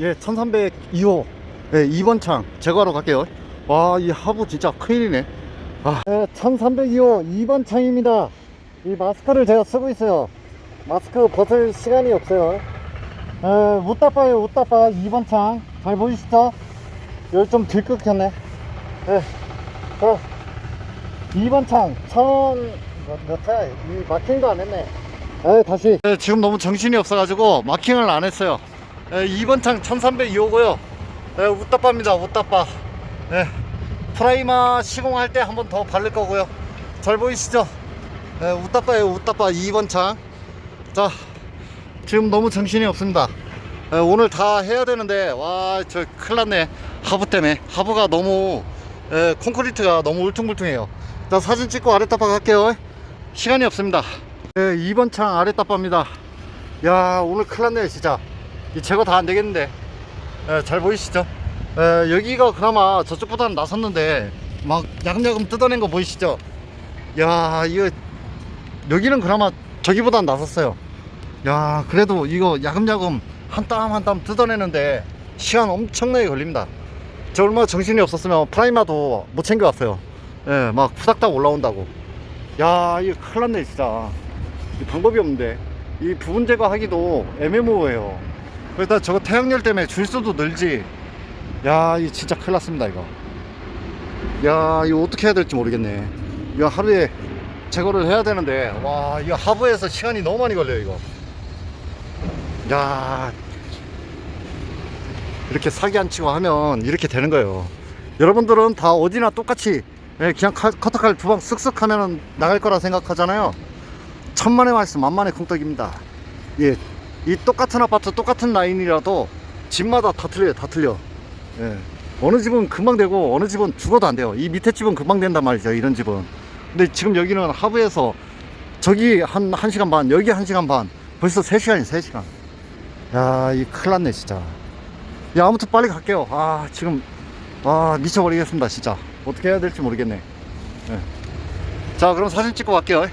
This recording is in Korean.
예, 1302호. 예, 2번 창 제거하러 갈게요. 와, 이 하부 진짜 큰일이네. 아, 예, 1302호 2번 창입니다. 이 마스크를 제가 쓰고 있어요. 마스크 벗을 시간이 없어요. 에, 웃다 봐요, 웃다 봐. 2번 창. 잘 보이시죠? 여기 좀 들끓였네. 예. 자, 2번 창. 천, 몇, 몇 차? 이 마킹도 안 했네. 에, 다시. 예, 지금 너무 정신이 없어가지고 마킹을 안 했어요. 에, 2번 창 1302호고요. 에, 웃다빠입니다, 웃다빠. 예. 프라이마 시공할 때 한 번 더 바를 거고요. 잘 보이시죠? 에, 웃다빠예요, 웃다빠 2번 창. 자, 지금 너무 정신이 없습니다. 에, 오늘 다 해야 되는데, 와, 저 큰일 났네. 하부 때문에. 하부가 너무, 에, 콘크리트가 너무 울퉁불퉁해요. 자, 사진 찍고 아래 따빠 갈게요. 시간이 없습니다. 에, 2번 창 아래 따빠입니다. 야, 오늘 큰일 났네, 진짜. 이 제거 다 안 되겠는데. 에, 잘 보이시죠? 에, 여기가 그나마 저쪽보다는 나섰는데, 막 야금야금 뜯어낸 거 보이시죠? 야, 이거, 여기는 그나마 저기보단 나섰어요. 야, 그래도 이거 야금야금 한 땀 한 땀 뜯어내는데 시간 엄청나게 걸립니다. 저 얼마 정신이 없었으면 프라이마도 못 챙겨왔어요. 예, 막 후닥닥 올라온다고. 야, 이거 큰일 났네, 진짜. 이 방법이 없는데. 이 부분 제거하기도 애매모호해요. 일단 저거 태양열 때문에 줄수도 늘지. 야, 이 진짜 큰일 났습니다, 이거. 야, 이거 어떻게 해야 될지 모르겠네. 이거 하루에 제거를 해야 되는데, 와, 이거 하부에서 시간이 너무 많이 걸려요, 이거. 야, 이렇게 사기 안 치고 하면 이렇게 되는 거예요. 여러분들은 다 어디나 똑같이 예, 그냥 카- 커터칼 두 방 쓱쓱 하면 나갈 거라 생각하잖아요. 천만의 말씀 만만의 콩떡입니다. 예, 이 똑같은 아파트 똑같은 라인이라도 집마다 다 틀려요, 다 틀려. 예, 어느 집은 금방 되고 어느 집은 죽어도 안 돼요. 이 밑에 집은 금방 된단 말이죠, 이런 집은. 근데 지금 여기는 하부에서 저기 한, 한 시간 반, 여기 한 시간 반, 벌써 세 시간이 세 시간. 야, 이 큰일 났네, 진짜. 야, 아무튼 빨리 갈게요. 아, 지금, 아, 미쳐버리겠습니다, 진짜. 어떻게 해야 될지 모르겠네. 예. 자, 그럼 사진 찍고 갈게요.